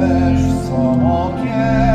też w somokie.